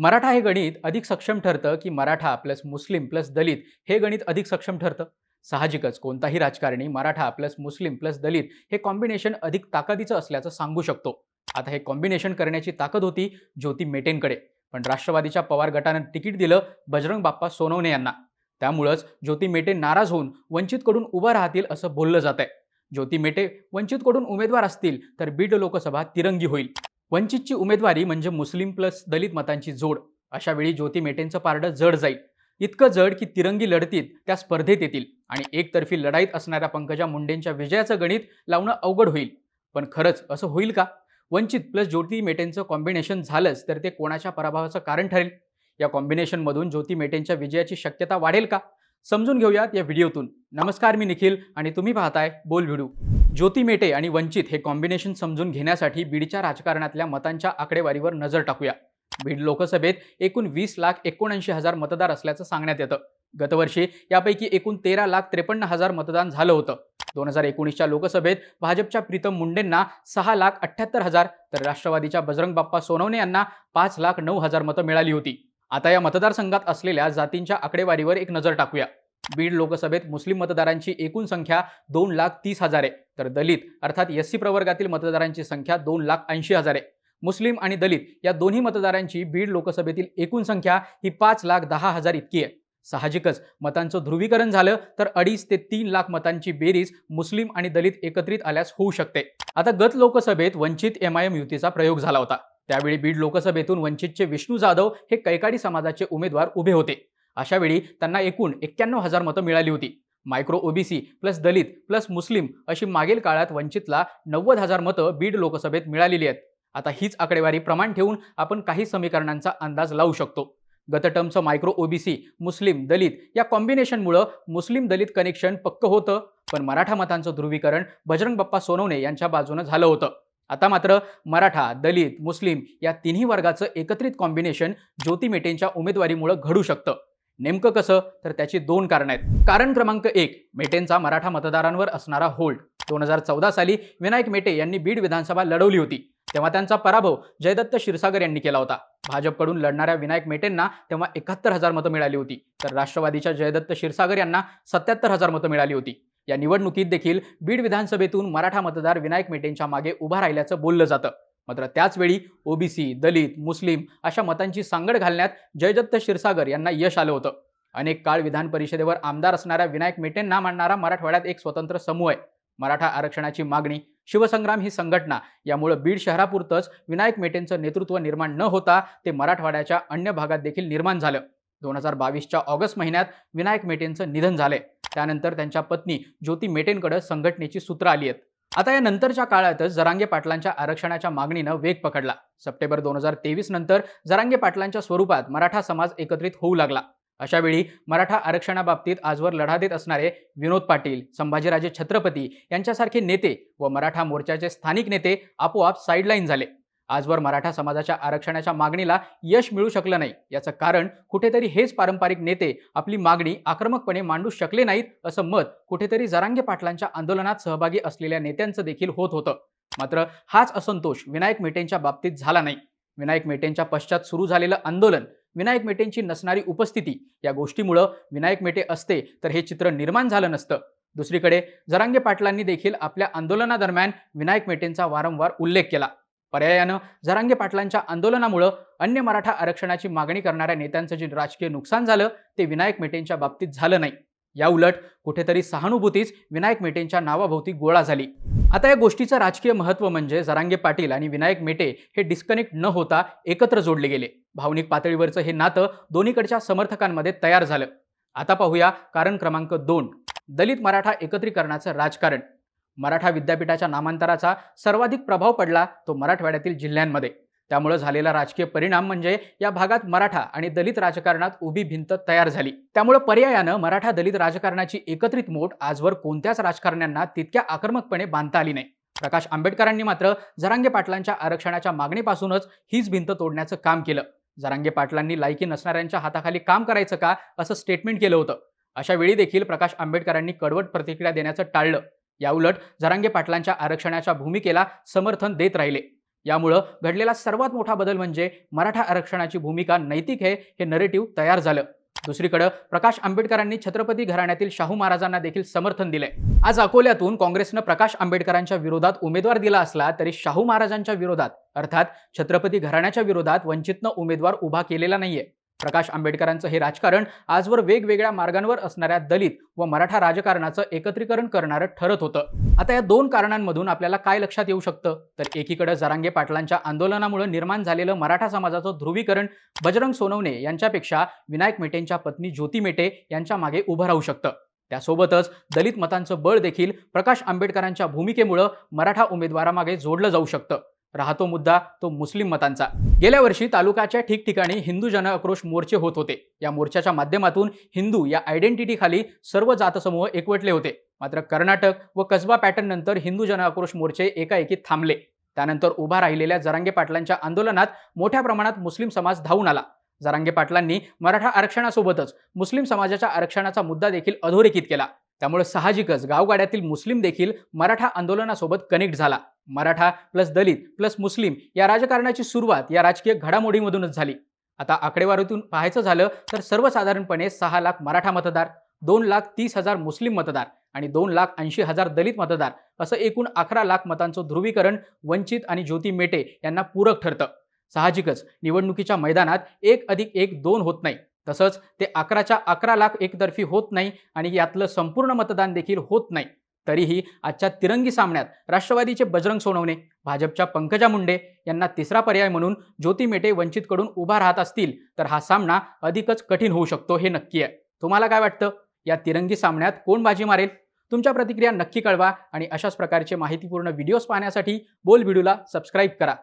मराठा हे गणित अधिक सक्षम ठरतं की Maratha plus Muslim plus Dalit हे गणित अधिक सक्षम ठरतं? साहजिकच कोणताही राजकारणी Maratha plus Muslim plus Dalit हे कॉम्बिनेशन अधिक ताकदीचं असल्याचं सांगू शकतो. आता हे कॉम्बिनेशन करण्याची ताकद होती ज्योती मेटेंकडे पण राष्ट्रवादीच्या पवार गटानं तिकीट दिलं बजरंग बाप्पा सोनवणे यांना. त्यामुळंच ज्योती मेटे नाराज होऊन वंचितकडून उभं राहतील असं बोललं जात आहे ज्योती मेटे वंचितकडून उमेदवार असतील तर बीड लोकसभा तिरंगी होईल. वंचितची उमेदवारी म्हणजे मुस्लिम प्लस दलित मतांची जोड. अशा वेळी ज्योती मेटेंचं पारडं जड जाईल. इतकं जड की तिरंगी लढतीत त्या स्पर्धेत येतील आणि एकतर्फी लढाईत असणाऱ्या पंकजा मुंडेंच्या विजयाचं गणित लावणं अवघड होईल. पण खरंच असं होईल का? वंचित प्लस ज्योती मेटेंचं कॉम्बिनेशन झालंच तर ते कोणाच्या पराभवाचं कारण ठरेल? या कॉम्बिनेशनमधून ज्योती मेटेंच्या विजयाची शक्यता वाढेल का? समजून घेऊयात या व्हिडिओतून. नमस्कार मी निखिल आणि तुम्ही पाहताय बोल व्हिडिओ ज्योती मेटे आणि वंचित हे कॉम्बिनेशन समजून घेण्यासाठी बीडच्या राजकारणातल्या मतांच्या आकडेवारीवर नजर टाकूया. बीड लोकसभेत एकूण वीस लाख एकोणऐंशी हजार मतदार असल्याचं सांगण्यात येतं. गतवर्षी यापैकी एकूण तेरा लाख त्रेपन्न हजार मतदान झालं होतं. दोन हजार एकोणीसच्या लोकसभेत भाजपच्या प्रीतम मुंडेंना सहा लाख अठ्ठ्याहत्तर हजार तर राष्ट्रवादीच्या बजरंग बाप्पा सोनवणे यांना पाच लाख नऊ हजार मतं मिळाली होती. आता या मतदारसंघात असलेल्या जातींच्या आकडेवारीवर एक नजर टाकूया. बीड लोकसभेत मुस्लिम मतदारांची एकूण संख्या दोन लाख तीस हजार आहे. तर दलित अर्थात एस सी प्रवर्गातील मतदारांची संख्या दोन लाख ऐंशी हजार आहे. मुस्लिम आणि दलित या दोन्ही मतदारांची बीड लोकसभेतील एकूण संख्या ही पाच लाख दहा हजार इतकी आहे. साहजिकच मतांचं ध्रुवीकरण झालं तर अडीच ते तीन लाख मतांची बेरीज मुस्लिम आणि दलित एकत्रित आल्यास होऊ शकते. आता गत लोकसभेत वंचित एम आय एम युतीचा प्रयोग झाला होता. त्यावेळी बीड लोकसभेतून वंचितचे विष्णू जाधव हे कैकाडी समाजाचे उमेदवार उभे होते. अशावेळी त्यांना एकूण एक्क्याण्णव हजार मतं मिळाली होती. Micro OBC plus Dalit plus Muslim अशी मागील काळात वंचितला नव्वद हजार मतं बीड लोकसभेत मिळालेली आहेत. आता हीच आकडेवारी प्रमाण ठेवून आपण काही समीकरणांचा अंदाज लावू शकतो. गत मायक्रो ओबीसी मुस्लिम दलित या कॉम्बिनेशनमुळं मुस्लिम दलित कनेक्शन पक्क होतं पण मराठा मतांचं ध्रुवीकरण बजरंग बाप्पा सोनवणे यांच्या बाजूनं झालं होतं. आता मात्र मराठा दलित मुस्लिम या तिन्ही वर्गाचं एकत्रित कॉम्बिनेशन ज्योती मेटेंच्या उमेदवारीमुळं घडू शकतं. नेमकं कसं? तर त्याची दोन कारणं आहेत. कारण क्रमांक एक मेटेंचा मराठा मतदारांवर असणारा होल्ड दोन हजार चौदा साली विनायक मेटे यांनी बीड विधानसभा लढवली होती. तेव्हा त्यांचा पराभव जयदत्त क्षीरसागर यांनी केला होता. भाजपकडून लढणाऱ्या विनायक मेटेंना तेव्हा एकाहत्तर हजार मतं मिळाली होती. तर राष्ट्रवादीच्या जयदत्त क्षीरसागर यांना सत्याहत्तर हजार मतं मिळाली होती. या निवडणुकीत देखील बीड विधानसभेतून मराठा मतदार विनायक मेटेंच्या मागे उभा राहिल्याचं बोललं जातं. मात्र त्याचवेळी ओबीसी दलित मुस्लिम अशा मतांची सांगड घालण्यात जयदत्त क्षीरसागर यांना यश आलं होतं. अनेक काळ विधान परिषदेवर आमदार असणाऱ्या विनायक मेटेंना मांडणारा मराठवाड्यात एक स्वतंत्र समूह आहे. मराठा आरक्षणाची मागणी शिवसंग्राम ही संघटना यामुळं बीड शहरापुरतंच विनायक मेटेंचं नेतृत्व निर्माण न होता ते मराठवाड्याच्या अन्य भागात देखील निर्माण झालं. दोन हजार बावीसच्या ऑगस्ट महिन्यात विनायक मेटेंचं निधन झालंय. त्यानंतर त्यांच्या पत्नी ज्योती मेटेंकडे संघटनेची सूत्र आली आहेत. आता या नंतरच्या काळातच जरांगे पाटलांच्या आरक्षणाच्या मागणीनं वेग पकडला. सप्टेंबर दोन हजार तेवीस नंतर जरांगे पाटलांच्या स्वरूपात मराठा समाज एकत्रित होऊ लागला. अशावेळी मराठा आरक्षणाबाबतीत आजवर लढा देत असणारे विनोद पाटील संभाजीराजे छत्रपती यांच्यासारखे नेते व मराठा मोर्चाचे स्थानिक नेते आपोआप साईडलाईन झाले. आजवर मराठा समाजाच्या आरक्षणाच्या मागणीला यश मिळू शकलं नाही. याचं कारण कुठेतरी हेच पारंपरिक नेते आपली मागणी आक्रमकपणे मांडू शकले नाहीत असं मत कुठेतरी जरांगे पाटलांच्या आंदोलनात सहभागी असलेल्या नेत्यांचं देखील होत होतं. मात्र हाच असंतोष विनायक मेटेंच्या बाबतीत झाला नाही. विनायक मेटेंच्या पश्चात सुरू झालेलं आंदोलन विनायक मेटेंची नसणारी उपस्थिती या गोष्टीमुळं विनायक मेटे असते तर हे चित्र निर्माण झालं नसतं. दुसरीकडे जरांगे पाटलांनी देखील आपल्या आंदोलनादरम्यान विनायक मेटेंचा वारंवार उल्लेख केला. पर्यायानं जरांगे पाटलांच्या आंदोलनामुळं अन्य मराठा आरक्षणाची मागणी करणाऱ्या नेत्यांचं जे राजकीय नुकसान झालं ते विनायक मेटेंच्या बाबतीत झालं नाही. या उलट कुठेतरी सहानुभूतीच विनायक मेटेंच्या नावाभोवती गोळा झाली. आता या गोष्टीचं राजकीय महत्त्व म्हणजे जरांगे पाटील आणि विनायक मेटे हे डिस्कनेक्ट न होता एकत्र जोडले गेले. भावनिक पातळीवरचं हे नातं दोन्हीकडच्या समर्थकांमध्ये तयार झालं. आता पाहूया कारण क्रमांक दोन. दलित मराठा एकत्रीकरणाचं राजकारण. मराठा विद्यापीठाच्या नामांतराचा सर्वाधिक प्रभाव पडला तो मराठवाड्यातील जिल्ह्यांमध्ये. त्यामुळे झालेला राजकीय परिणाम म्हणजे या भागात मराठा आणि दलित राजकारणात उभी भिंत तयार झाली. त्यामुळे पर्यायानं मराठा दलित राजकारणाची एकत्रित मोठ आजवर कोणत्याच राजकारण्यांना तितक्या आक्रमकपणे बांधता आली नाही. प्रकाश आंबेडकरांनी मात्र जरांगे पाटलांच्या आरक्षणाच्या मागणीपासूनच हीच भिंत तोडण्याचं काम केलं. जरांगे पाटलांनी लायकी नसणाऱ्यांच्या हाताखाली काम करायचं का असं स्टेटमेंट केलं होतं. अशा वेळी देखील प्रकाश आंबेडकरांनी कडवट प्रतिक्रिया देण्याचं टाळलं. याउलट जरांगे पाटलांच्या आरक्षणाच्या भूमिकेला समर्थन देत राहिले. यामुळं घडलेला सर्वात मोठा बदल म्हणजे मराठा आरक्षणाची भूमिका नैतिक आहे हे नरेटिव्ह तयार झालं. दुसरीकडे प्रकाश आंबेडकरांनी छत्रपती घराण्यातील शाहू महाराजांना देखील समर्थन दिले आज अकोल्यातून काँग्रेसनं प्रकाश आंबेडकरांच्या विरोधात उमेदवार दिला असला तरी शाहू महाराजांच्या विरोधात अर्थात छत्रपती घराण्याच्या विरोधात वंचितनं उमेदवार उभा केलेला नाहीये. प्रकाश आंबेडकरांचं हे राजकारण आजवर वेगवेगळ्या मार्गांवर असणाऱ्या दलित व मराठा राजकारणाचं एकत्रीकरण करणारं ठरत होतं. आता या दोन कारणांमधून आपल्याला काय लक्षात येऊ शकतं? तर एकीकडे जरांगे पाटलांच्या आंदोलनामुळे निर्माण झालेलं मराठा समाजाचं ध्रुवीकरण बजरंग सोनवणे यांच्यापेक्षा विनायक मेटेंच्या पत्नी ज्योती मेटे यांच्या मागे उभं राहू शकतं. त्यासोबतच दलित मतांचं बळ देखील प्रकाश आंबेडकरांच्या भूमिकेमुळं मराठा उमेदवारामागे जोडलं जाऊ शकतं. राहतो मुद्दा तो मुस्लिम मतांचा. गेल्या वर्षी तालुक्याच्या ठिकठिकाणी हिंदू जनआक्रोश मोर्चे होत होते. या मोर्चाच्या माध्यमातून हिंदू या आयडेंटिटीखाली सर्व जातसमूह एकवटले होते. मात्र कर्नाटक व कसबा पॅटर्न नंतर हिंदू जनआक्रोश मोर्चे एकाएकी थांबले. त्यानंतर उभा राहिलेल्या जरांगे पाटलांच्या आंदोलनात मोठ्या प्रमाणात मुस्लिम समाज धावून आला. जरांगे पाटलांनी मराठा आरक्षणासोबतच मुस्लिम समाजाच्या आरक्षणाचा मुद्दा देखील अधोरेखित केला. त्यामुळे साहजिकच गावगाड्यातील मुस्लिम देखील मराठा आंदोलनासोबत कनेक्ट झाला. Maratha plus Dalit plus Muslim या राजकारणाची सुरुवात या राजकीय घडामोडीमधूनच झाली. आता आकडेवारीतून पाहायचं झालं तर सर्वसाधारणपणे सहा लाख मराठा मतदार दोन लाख तीस हजार मुस्लिम मतदार आणि दोन लाख ऐंशी हजार दलित मतदार असं एकूण अकरा लाख मतांचं ध्रुवीकरण वंचित आणि ज्योती मेटे यांना पूरक ठरतं. साहजिकच निवडणुकीच्या मैदानात एक अधिक एक दोन होत नाही. तसंच ते अकराच्या अकरा लाख एकतर्फी होत नाही आणि यातलं संपूर्ण मतदान देखील होत नाही. तरीही आजच्या तिरंगी सामन्यात राष्ट्रवादीचे बजरंग सोनवणे भाजपच्या पंकजा मुंडे यांना तिसरा पर्याय म्हणून ज्योती मेटे वंचितकडून उभा राहत असतील तर हा सामना अधिकच कठीण होऊ शकतो हे नक्की आहे. तुम्हाला काय वाटतं? या तिरंगी सामन्यात कोण बाजी मारेल? तुमच्या प्रतिक्रिया नक्की कळवा आणि अशाच प्रकारचे माहितीपूर्ण व्हिडिओज पाहण्यासाठी बोल व्हिडिओला सबस्क्राईब करा.